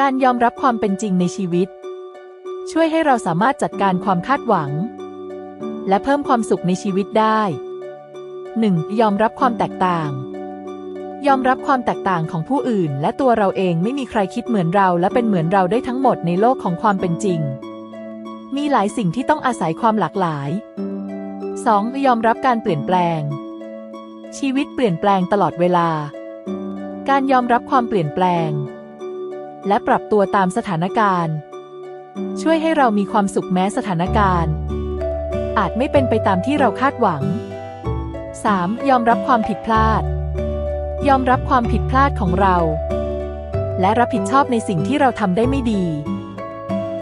การยอมรับความเป็นจริงในชีวิต ช่วยให้เราสามารถจัดการความคาดหวัง และเพิ่มความสุขในชีวิตได้ 1. ยอมรับความแตกต่าง ยอมรับความแตกต่างของผู้อื่น และตัวเราเองไม่มีใครคิดเหมือนเรา และเป็นเหมือนเราได้ทั้งหมดในโลกของความเป็นจริง มีหลายสิ่งที่ต้องอาศัยความหลากหลาย 2. ยอมรับการเปลี่ยนแปลง ชีวิตเปลี่ยนแปลงตลอดเวลา การยอมรับความเปลี่ยนแปลง และปรับตัวตามสถานการณ์ ช่วยให้เรามีความสุขแม้สถานการณ์ อาจไม่เป็นไปตามที่เราคาดหวัง 3. ยอมรับความผิดพลาด ยอมรับความผิดพลาดของเรา และรับผิดชอบในสิ่งที่เราทำได้ไม่ดี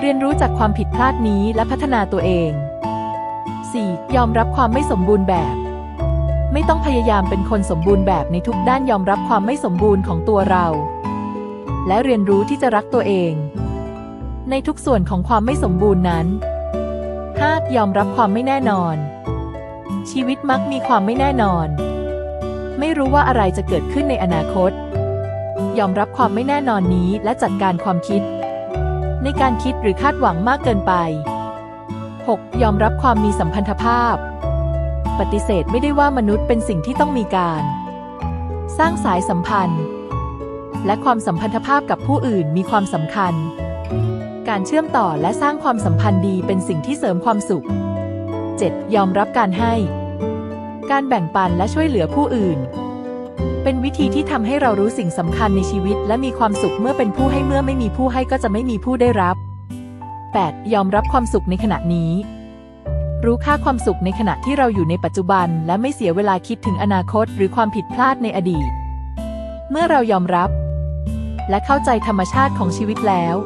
เรียนรู้จากความผิดพลาดนี้และพัฒนาตัวเอง 4. ยอมรับความไม่สมบูรณ์แบบ ไม่ต้องพยายามเป็นคนสมบูรณ์แบบในทุกด้านยอมรับความไม่สมบูรณ์ของตัวเรา และเรียนรู้ที่จะรักตัวเอง ในทุกส่วนของความไม่สมบูรณ์นั้น 5. ยอมรับความไม่แน่นอน ชีวิตมักมีความไม่แน่นอน ไม่รู้ว่าอะไรจะเกิดขึ้นในอนาคต ยอมรับความไม่แน่นอนนี้และจัดการความคิด ในการคิดหรือคาดหวังมากเกินไป 6. ยอมรับความมีสัมพันธภาพ ปฏิเสธไม่ได้ว่ามนุษย์เป็นสิ่งที่ต้องมีการ สร้างสายสัมพันธ์ และความสัมพันธภาพกับผู้อื่นมีความสำคัญ การเชื่อมต่อและสร้างความสัมพันธ์ดีเป็นสิ่งที่เสริมความสุข 7. ยอมรับการให้ การแบ่งปันและช่วยเหลือผู้อื่น เป็นวิธีที่ทำให้เรารู้สิ่งสำคัญในชีวิต และมีความสุขเมื่อเป็นผู้ให้เมื่อไม่มีผู้ให้ก็จะไม่มีผู้ได้รับ 8. ยอมรับความสุขในขณะนี้ รู้ค่าความสุขในขณะที่เราอยู่ในปัจจุบัน และไม่เสียเวลาคิดถึงอนาคต หรือความผิดพลาดในอดีต เมื่อเรายอมรับ และเข้าใจธรรมชาติของชีวิตแล้ว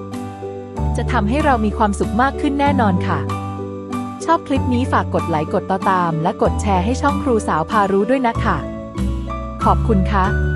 จะทำให้เรามีความสุขมากขึ้นแน่นอนค่ะ ชอบคลิปนี้ฝากกดไลค์กดติดตาม และกดแชร์ให้ช่องครูสาวพารู้ด้วยนะคะ ขอบคุณค่ะ